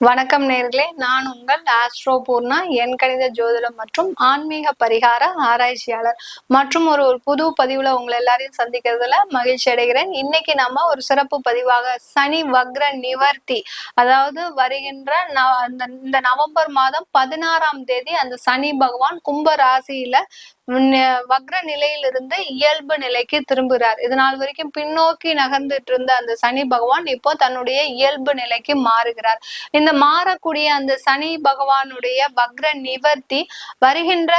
வணக்கம் நேர்களே. நான் உங்கள் ஆஸ்ட்ரோ பூர்ணா என் கணித ஜோதிடம் மற்றும் ஆன்மீக பரிகார ஆராய்ச்சியாளர். மற்றும் ஒரு ஒரு புது பதிவுல உங்களை எல்லாரையும் சந்திக்கிறதுல மகிழ்ச்சி அடைகிறேன். இன்னைக்கு நம்ம ஒரு சிறப்பு பதிவாக சனி வக்ர நிவர்த்தி. அதாவது வருகின்ற இந்த நவம்பர் மாதம் பதினாறாம் தேதி அந்த சனி பகவான் கும்ப ராசியில வக்ர நிலையிலிருந்து இயல்பு நிலைக்கு திரும்புகிறார். இது நாள் வரைக்கும் பின்னோக்கி நகர்ந்துட்டு இருந்த அந்த சனி பகவான் இப்போ தன்னுடைய இயல்பு நிலைக்கு மாறுகிறார். இந்த மாறக்கூடிய அந்த சனி பகவானுடைய வக்ர நிவர்த்தி வருகின்ற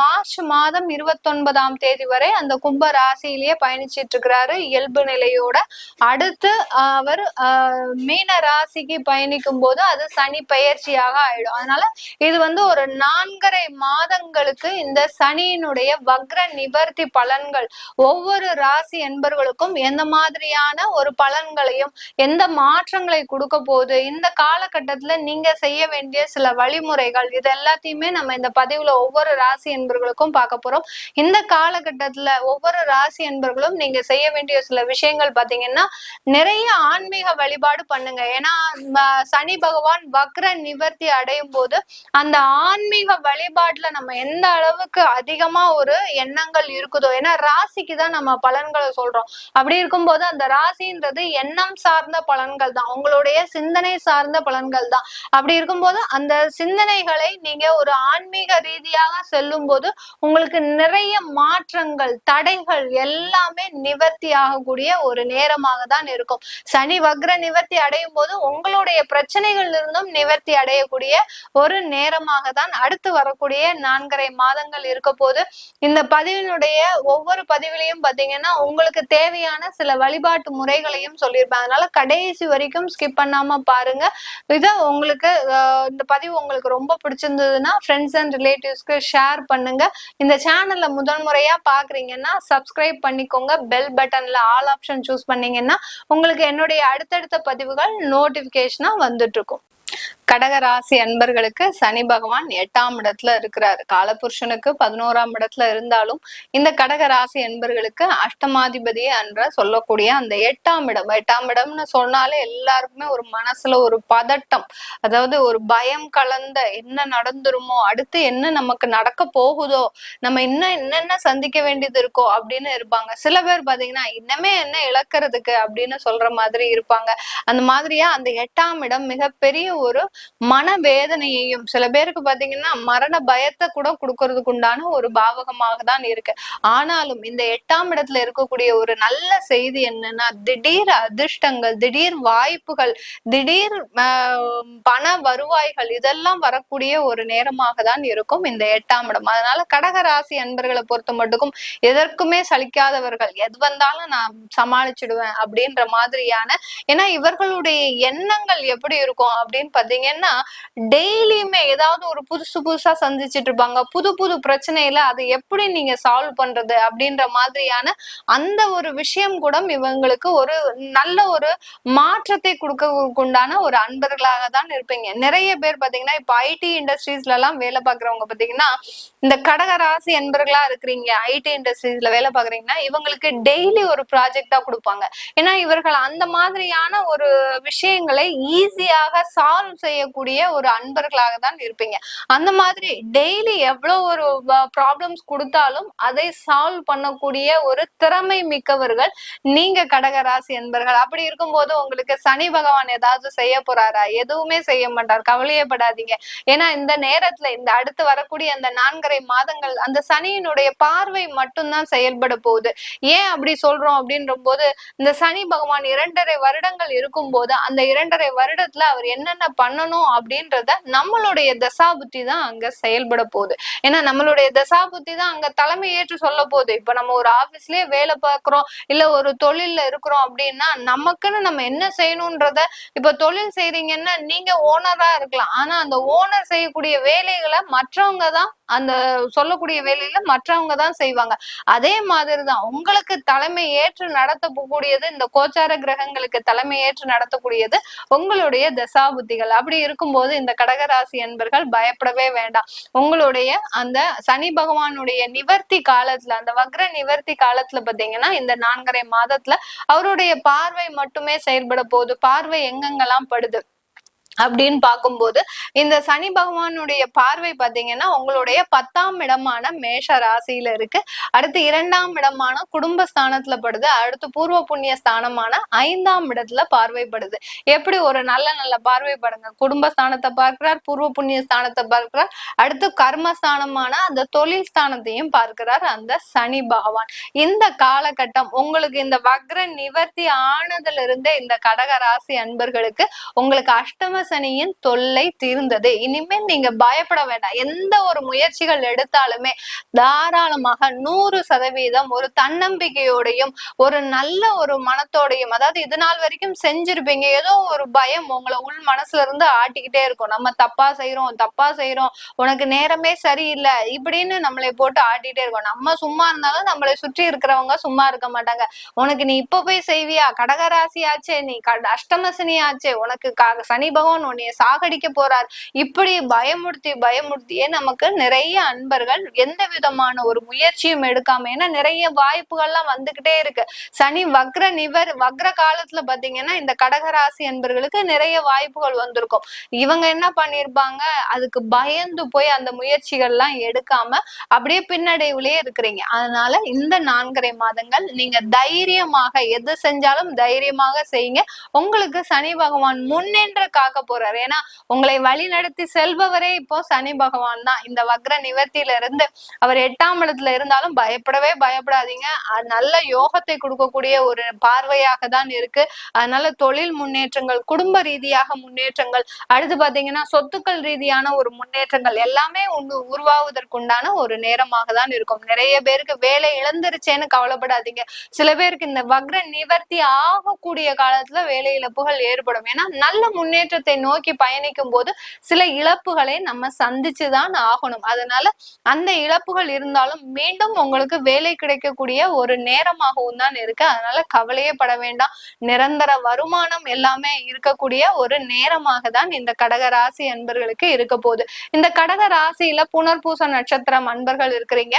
மார்ச் மாதம் இருபத்தொன்பதாம் தேதி வரை அந்த கும்ப ராசியிலேயே பயணிச்சிட்டு இருக்கிறாரு இயல்பு நிலையோட அடுத்து அவர் மீன ராசிக்கு பயணிக்கும் போது அது சனி பயிற்சியாக ஆயிடும். அதனால இது வந்து ஒரு நான்கரை மாதங்களுக்கு இந்த சனி சனியினுடைய வக்ர நிவர்த்தி பலன்கள். ஒவ்வொரு ராசி என்பவர்களுக்கும் எந்த மாதிரியான ஒரு பலன்களையும் எந்த மாற்றங்களை கொடுக்க போகுது இந்த காலகட்டத்துல நீங்க செய்ய வேண்டிய சில வழிமுறைகள் இது எல்லாத்தையுமே நம்ம இந்த பதிவுல ஒவ்வொரு ராசி என்பர்களுக்கும் பார்க்க போறோம். இந்த காலகட்டத்துல ஒவ்வொரு ராசி என்பர்களும் நீங்க செய்ய வேண்டிய சில விஷயங்கள் பாத்தீங்கன்னா நிறைய ஆன்மீக வழிபாடு பண்ணுங்க. ஏன்னா சனி பகவான் வக்ர நிவர்த்தி அடையும் போது அந்த ஆன்மீக வழிபாட்டுல நம்ம எந்த அளவுக்கு அதிக அதிகமா ஒரு எண்ணங்கள் இருக்குதோ? ஏன்னா ராசிக்கு தான் நம்ம பலன்களை சொல்றோம். அப்படி இருக்கும்போது அந்த ராசின்றது எண்ணம் சார்ந்த பலன்கள் தான். உங்களுடைய சிந்தனை சார்ந்த பலன்கள் தான். அப்படி இருக்கும்போது அந்த சிந்தனைகளை நீங்க ஒரு ஆன்மீக ரீதியாக செல்லும் போது உங்களுக்கு நிறைய மாற்றங்கள் தடைகள் எல்லாமே நிவர்த்தி ஆகக்கூடிய ஒரு நேரமாக தான் இருக்கும். சனி வக்ர நிவர்த்தி அடையும் போது உங்களுடைய பிரச்சனைகள் இருந்தும் நிவர்த்தி அடையக்கூடிய ஒரு நேரமாக தான் அடுத்து வரக்கூடிய நான்கரை மாதங்கள் இருக்க போது போது இந்த பதிவினுடைய ஒவ்வொரு பதிவிலையும் பாத்தீங்கன்னா உங்களுக்கு தேவையான சில வழிபாட்டு முறைகளையும் சொல்லியிருப்பேன் அதனால கடைசி வரைக்கும் ஸ்கிப் பண்ணாம பாருங்க. இதை உங்களுக்கு இந்த பதிவு உங்களுக்கு ரொம்ப பிடிச்சிருந்ததுன்னா ஃப்ரெண்ட்ஸ் அண்ட் ரிலேட்டிவ்ஸ்க்கு ஷேர் பண்ணுங்க. இந்த சேனல்ல முதல் முறையா பாக்குறீங்கன்னா சப்ஸ்கிரைப் பண்ணிக்கோங்க. பெல் பட்டன்ல ஆல் ஆப்ஷன் சூஸ் பண்ணீங்கன்னா உங்களுக்கு என்னுடைய அடுத்தடுத்த பதிவுகள் நோட்டிபிகேஷனா வந்துட்டு இருக்கும் கடகராசி அன்பர்களுக்கு சனி பகவான் எட்டாம் இடத்துல இருக்கிறாரு. காலபுருஷனுக்கு பதினோராம் இடத்துல இருந்தாலும் இந்த கடகராசி அன்பர்களுக்கு அஷ்டமாதிபதி என்ற சொல்லக்கூடிய அந்த எட்டாம் இடம். எட்டாம் இடம்னு சொன்னாலே எல்லாருக்குமே ஒரு மனசுல ஒரு பதட்டம். அதாவது ஒரு பயம் கலந்த என்ன நடந்துருமோ அடுத்து என்ன நமக்கு நடக்க போகுதோ நம்ம இன்னும் என்னென்ன சந்திக்க வேண்டியது இருக்கோ அப்படின்னு இருப்பாங்க. சில பேர் பாத்தீங்கன்னா இன்னமே என்ன இழக்கிறதுக்கு? அப்படின்னு சொல்ற மாதிரி இருப்பாங்க. அந்த மாதிரியா அந்த எட்டாம் இடம் மிகப்பெரிய ஒரு மன வேதனையையும் சில பேருக்கு பாத்தீங்கன்னா மரண பயத்தை கூட கொடுக்கறதுக்கு உண்டான ஒரு பாவகமாக தான் இருக்கு. ஆனாலும் இந்த எட்டாம் இடத்துல இருக்கக்கூடிய ஒரு நல்ல செய்தி என்னன்னா திடீர் அதிர்ஷ்டங்கள் திடீர் வாய்ப்புகள் திடீர் பண வருவாய்கள் இதெல்லாம் வரக்கூடிய ஒரு நேரமாக தான் இருக்கும் இந்த எட்டாம் இடம். அதனால கடகராசி அன்பர்களை பொறுத்த மட்டுக்கும் எதற்குமே சலிக்காதவர்கள் எது வந்தாலும் நான் சமாளிச்சிடுவேன் அப்படின்ற மாதிரியான ஏன்னா இவர்களுடைய எண்ணங்கள் எப்படி இருக்கும் அப்படின்னு பாத்தீங்கன்னா டெய்லியுமே ஏதாவது ஒரு புதுசு புதுசா சந்திச்சுட்டு இருப்பாங்க. புது புது பிரச்சனையில அதை எப்படி நீங்க சால்வ் பண்றது அப்படின்ற மாதிரியான அந்த ஒரு விஷயம் கூட இவங்களுக்கு ஒரு நல்ல ஒரு மாற்றத்தை கொடுக்க உண்டான ஒரு அன்பர்களாக தான் இருப்பீங்க. நிறைய பேர் பாத்தீங்கன்னா இப்ப ஐடி இண்டஸ்ட்ரீஸ்ல எல்லாம் வேலை பாக்குறவங்க பாத்தீங்கன்னா இந்த கடகராசி அன்பர்களா இருக்கிறீங்க ஐடி இண்டஸ்ட்ரீஸ்ல வேலை பாக்குறீங்கன்னா இவங்களுக்கு டெய்லி ஒரு ப்ராஜெக்டா கொடுப்பாங்க. ஏன்னா இவர்கள் அந்த மாதிரியான ஒரு விஷயங்களை ஈஸியாக சால்வ் செய்ய செய்யக்கூடிய ஒரு அன்பர்களாக தான் இருப்பீங்க. அந்த மாதிரி டெய்லி எவ்வளோ ஒரு ப்ராப்ளம்ஸ் கொடுத்தாலும் அதை சால்வ் பண்ணக்கூடிய ஒரு திறமை மிக்கவர்கள் நீங்க கடகராசி என்பர்கள் அப்படி இருக்கும்போது உங்களுக்கு சனி பகவான் ஏதாவது செய்ய போறாரா? எதுவுமே செய்ய மாட்டார். கவலையப்படாதீங்க. ஏன்னா இந்த நேரத்துல இந்த அடுத்து வரக்கூடிய அந்த நான்கரை மாதங்கள் அந்த சனியினுடைய பார்வை மட்டும்தான் செயல்பட போகுது. ஏன் அப்படி சொல்றோம் அப்படின்ற போது இந்த சனி பகவான் இரண்டரை வருடங்கள் இருக்கும் போது அந்த இரண்டரை வருடத்துல அவர் என்னென்ன பண்ணணும் பண்ணணும் அப்படின்றத நம்மளுடைய தசாபுத்தி தான் அங்க செயல்பட போகுது. ஏன்னா நம்மளுடைய தசாபுத்தி தான் அங்க தலைமை ஏற்று சொல்ல போகுது. இப்ப நம்ம ஒரு ஆபீஸ்லயே வேலை பார்க்கிறோம் இல்ல ஒரு தொழில்ல இருக்கிறோம் அப்படின்னா நமக்குன்னு நம்ம என்ன செய்யணும்ன்றத இப்ப தொழில் செய்றீங்கன்னா நீங்க ஓனரா இருக்கலாம். ஆனா அந்த ஓனர் செய்யக்கூடிய வேலைகளை மற்றவங்க தான் அந்த சொல்லக்கூடிய வேலையில மற்றவங்க தான் செய்வாங்க. அதே மாதிரிதான் உங்களுக்கு தலைமை ஏற்று நடத்தக்கூடியது இந்த கோச்சார கிரகங்களுக்கு தலைமை ஏற்று நடத்தக்கூடியது உங்களுடைய தசாபுத்திகள். அப்படி இருக்கும்போது இந்த கடகராசி என்பர்கள் பயப்படவே வேண்டாம். உங்களுடைய அந்த சனி பகவானுடைய நிவர்த்தி காலத்துல அந்த வக்ர நிவர்த்தி காலத்துல பாத்தீங்கன்னா இந்த நான்கரை மாதத்துல அவருடைய பார்வை மட்டுமே செயல்பட போகுது. பார்வை எங்கெங்கெல்லாம் படுது? அப்படின்னு பார்க்கும்போது இந்த சனி பகவானுடைய பார்வை பார்த்தீங்கன்னா உங்களுடைய பத்தாம் இடமான மேஷ ராசியில இருக்கு. அடுத்து இரண்டாம் இடமான குடும்ப ஸ்தானத்துல படுது. அடுத்து பூர்வ புண்ணிய ஸ்தானமான ஐந்தாம் இடத்துல பார்வைப்படுது எப்படி ஒரு நல்ல நல்ல பார்வைப்படுங்க குடும்ப ஸ்தானத்தை பார்க்கிறார் பூர்வ புண்ணிய ஸ்தானத்தை பார்க்கிறார். அடுத்து கர்மஸ்தானமான அந்த தொழில் ஸ்தானத்தையும் பார்க்கிறார் அந்த சனி பகவான். இந்த காலகட்டம் உங்களுக்கு இந்த வக்ர நிவர்த்தி ஆனதுல இருந்தே இந்த கடக ராசி அன்பர்களுக்கு உங்களுக்கு அஷ்டம சனியின் தொல்லை தீர்ந்தது. இனிமேல் நீங்க பயப்பட வேண்டாம். எந்த ஒரு முயற்சிகள் எடுத்தாலுமே தாராளமாக நூறு சதவீதம் ஒரு தன்னம்பிக்கையோடையும் ஒரு நல்ல ஒரு மனத்தோடையும் அதாவது இது நாள் வரைக்கும் செஞ்சிருப்பீங்க. ஏதோ ஒரு பயம் உங்களை உள் மனசுல இருந்து ஆட்டிக்கிட்டே இருக்கும். நம்ம தப்பா செய்யறோம் தப்பா செய்யறோம் உனக்கு நேரமே சரியில்லை இப்படின்னு நம்மளை போட்டு ஆட்டிட்டே இருக்கோம். நம்ம சும்மா இருந்தாலும் நம்மளை சுற்றி இருக்கிறவங்க சும்மா இருக்க மாட்டாங்க. உனக்கு நீ இப்ப போய் செய்வியா? கடகராசி ஆச்சே நீ அஷ்டமசனி ஆச்சே உனக்கு சனி பகவான் உன்னைய சாகடிக்க போறார். இப்படி பயமுறுத்தி பயமுறுத்தியே நமக்கு நிறைய அன்பர்கள் எந்த விதமான ஒரு முயற்சியும் எடுக்காம ஏன்னா நிறைய வாய்ப்புகள்லாம் வந்துகிட்டே இருக்கு. சனி வக்ர நிவர் வக்ர காலத்துல பாத்தீங்கன்னா இந்த கடகராசி அன்பர்களுக்கு நிறைய வாய்ப்புகள் வந்திருக்கும். இவங்க என்ன பண்ணிருப்பாங்க? அதுக்கு பயந்து போய் அந்த முயற்சிகள்லாம் எடுக்காம அப்படியே பின்னடைவுலயே இருக்கிறீங்க. அதனால இந்த நான்கரை மாதங்கள் நீங்க தைரியமாக எது செஞ்சாலும் தைரியமாக செய்யுங்க. உங்களுக்கு சனி பகவான் முன்னின்று போறாரு. ஏன்னா உங்களை வழி நடத்தி செல்பவரே இப்போ சனி பகவான் தான். இந்த வக்ர நிவர்த்தியில இருந்து அவர் எட்டாம் இடத்துல இருந்தாலும் பயப்படவே பயப்படாதீங்க. நல்ல யோகத்தை கொடுக்கக்கூடிய ஒரு பார்வையாக தான் இருக்கு. அதனால தொழில் முன்னேற்றங்கள் குடும்ப ரீதியாக முன்னேற்றங்கள் அடுத்து பாத்தீங்கன்னா சொத்துக்கள் ரீதியான ஒரு முன்னேற்றங்கள் எல்லாமே உருவாவதற்குண்டான ஒரு நேரமாக தான் இருக்கும். நிறைய பேருக்கு வேலை இழந்துருச்சேன்னு கவலைப்படாதீங்க. சில பேருக்கு இந்த வக்ர நிவர்த்தி ஆகக்கூடிய காலத்துல வேலை இழப்புகள் ஏற்படும். ஏன்னா நல்ல முன்னேற்றத்தை நோக்கி பயணிக்கும் போது சில இழப்புகளை நம்ம சந்திச்சுதான் ஆகணும். அதனால அந்த இழப்புகள் இருந்தாலும் மீண்டும் உங்களுக்கு வேலை கிடைக்கக்கூடிய ஒரு நேரமாகவும் தான் இருக்கு. அதனால கவலையே பட வேண்டாம். நிரந்தர வருமானம் எல்லாமே இருக்கக்கூடிய ஒரு நேரமாக தான் இந்த கடக ராசி அன்பர்களுக்கு இருக்க போகுது. இந்த கடக ராசியில புனர்பூச நட்சத்திரம் அன்பர்கள் இருக்கிறீங்க.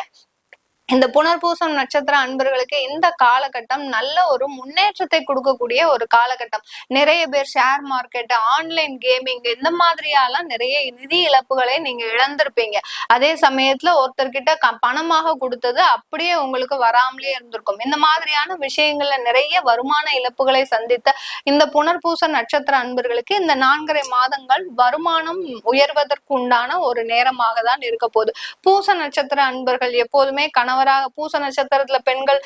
இந்த புனர்பூசம் நட்சத்திர அன்பர்களுக்கு இந்த காலகட்டம் நல்ல ஒரு முன்னேற்றத்தை கொடுக்கக்கூடிய ஒரு காலகட்டம். நிறைய பேர் ஷேர் மார்க்கெட் ஆன்லைன் கேமிங் இந்த மாதிரியாலாம் நிறைய நிதி இழப்புகளை நீங்க இழந்திருப்பீங்க. அதே சமயத்துல ஒருத்தர்கிட்ட பணமாக கொடுத்தது அப்படியே உங்களுக்கு வராமலே இருந்திருக்கும். இந்த மாதிரியான விஷயங்கள்ல நிறைய வருமான இழப்புகளை சந்தித்த இந்த புனர்பூச நட்சத்திர அன்பர்களுக்கு இந்த நான்கரை மாதங்கள் வருமானம் உயர்வதற்கு உண்டான ஒரு நேரமாக தான் இருக்க போகுது. பூச நட்சத்திர அன்பர்கள் எப்போதுமே கணவர் கணவராக பூச நட்சத்திரத்துல பெண்கள்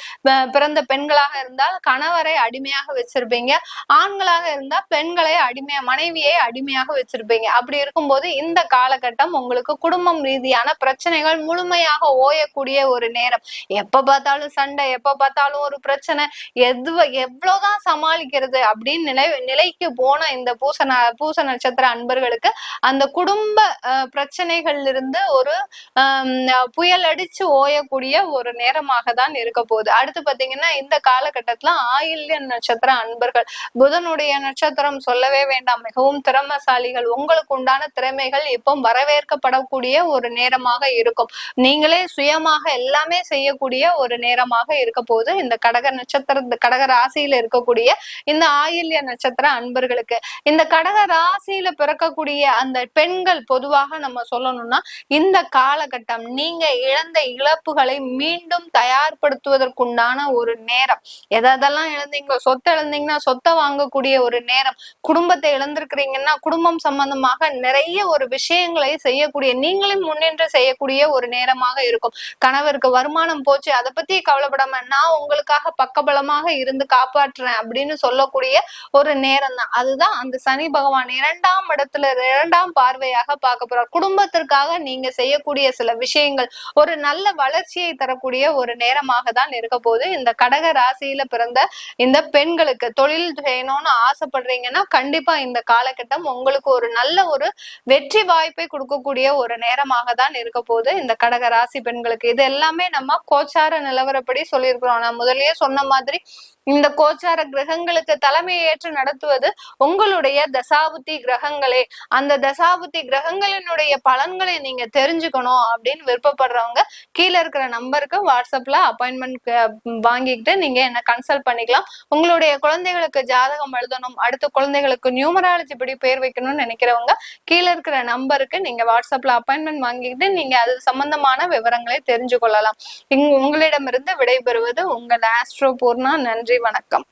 பிறந்த பெண்களாக இருந்தால் கணவரை அடிமையாக வச்சிருப்பீங்க. ஆண்களாக இருந்தா பெண்களை அடிமையா மனைவியை அடிமையாக வச்சிருப்பீங்க. அப்படி இருக்கும்போது இந்த காலகட்டம் உங்களுக்கு குடும்பம் ரீதியான பிரச்சனைகள் முழுமையாக ஓயக்கூடிய ஒரு நேரம். எப்ப பார்த்தாலும் சண்டை எப்ப பார்த்தாலும் ஒரு பிரச்சனை எது எவ்வளவுதான் சமாளிக்கிறது அப்படின்னு நிலை நிலைக்கு போன இந்த பூச பூச நட்சத்திர அன்பர்களுக்கு அந்த குடும்ப பிரச்சனைகள்ல இருந்து ஒரு புயல் அடிச்சு ஓயக்கூடிய ஒரு நேரமாக தான் இருக்க போகுது. அடுத்து பாத்தீங்கன்னா இந்த காலகட்டத்துல ஆயில்ய நட்சத்திர அன்பர்கள் புதனுடைய நட்சத்திரம் சொல்லவே வேண்டாம். மிகவும் திறமசாலிகள். உங்களுக்கு உண்டான திறமைகள் இப்போ வரவேற்கப்படக்கூடிய ஒரு நேரமாக இருக்கும். நீங்களே சுயமாக எல்லாமே செய்யக்கூடிய ஒரு நேரமாக இருக்க போது இந்த கடக நட்சத்திர கடக ராசியில இருக்கக்கூடிய இந்த ஆயில்ய நட்சத்திர அன்பர்களுக்கு. இந்த கடக ராசியில பிறக்கக்கூடிய அந்த பெண்கள் பொதுவாக நம்ம சொல்லணும்னா இந்த காலகட்டம் நீங்க இழந்த இழப்புகளை மீண்டும் தயார்படுத்துவதற்குண்டான ஒரு நேரம். எதெல்லாம் இழந்தீங்களோ சொத்தை இழந்தீங்கன்னா சொத்தை வாங்கக்கூடிய ஒரு நேரம். குடும்பத்தை இழந்திருக்கிறீங்கன்னா குடும்பம் சம்பந்தமாக நிறைய ஒரு விஷயங்களை செய்யக்கூடிய நீங்களும் முன்னின்று செய்யக்கூடிய ஒரு நேரமாக இருக்கும். கணவருக்கு வருமானம் போச்சு அதை பத்தி கவலைப்படாம நான் உங்களுக்காக பக்கபலமாக இருந்து காப்பாற்றுறேன் அப்படின்னு சொல்லக்கூடிய ஒரு நேரம் தான். அதுதான் அந்த சனி பகவான் இரண்டாம் இடத்துல இரண்டாம் பார்வையாக பார்க்க போறார். குடும்பத்திற்காக நீங்க செய்யக்கூடிய சில விஷயங்கள் ஒரு நல்ல வளர்ச்சியை தரக்கூடிய ஒரு நேரமாக தான் இருக்க போது இந்த கடக ராசியில பிறந்த இந்த பெண்களுக்கு தொழில் செய்யணும்னு ஆசைப்படுறீங்கன்னா கண்டிப்பா இந்த காலகட்டம் உங்களுக்கு ஒரு நல்ல ஒரு வெற்றி வாய்ப்பை கொடுக்கக்கூடிய ஒரு நேரமாக தான் இருக்க போது இந்த கடக ராசி பெண்களுக்கு இது எல்லாமே நம்ம கோச்சார நிலவரப்படி சொல்லியிருக்கிறோம். நான் முதலே சொன்ன மாதிரி இந்த கோச்சார கிரகங்களுக்கு தலைமையை ஏற்று நடத்துவது உங்களுடைய தசாபுத்தி கிரகங்களே. அந்த தசாபுத்தி கிரகங்களினுடைய பலன்களை நீங்க தெரிஞ்சுக்கணும் அப்படின்னு விருப்பப்படுறவங்க கீழே இருக்கிற நம்ம நம்பருக்கு வாட்ஸ்அப்ல அப்பாயின்மெண்ட் வாங்கிக்கிட்டு நீங்க என்ன கன்சல்ட் பண்ணிக்கலாம். உங்களுடைய குழந்தைகளுக்கு ஜாதகம் எழுதணும். அடுத்த குழந்தைகளுக்கு நியூமராலஜி படி பேர் வைக்கணும்னு நினைக்கிறவங்க கீழே இருக்கிற நம்பருக்கு நீங்க வாட்ஸ்அப்ல அப்பாயின்மெண்ட் வாங்கிக்கிட்டு நீங்க அது சம்பந்தமான விவரங்களை தெரிஞ்சு கொள்ளலாம் இங்கு உங்களிடமிருந்து விடைபெறுவது உங்கள் ஆஸ்ட்ரோ பூர்ணா. நன்றி வணக்கம்.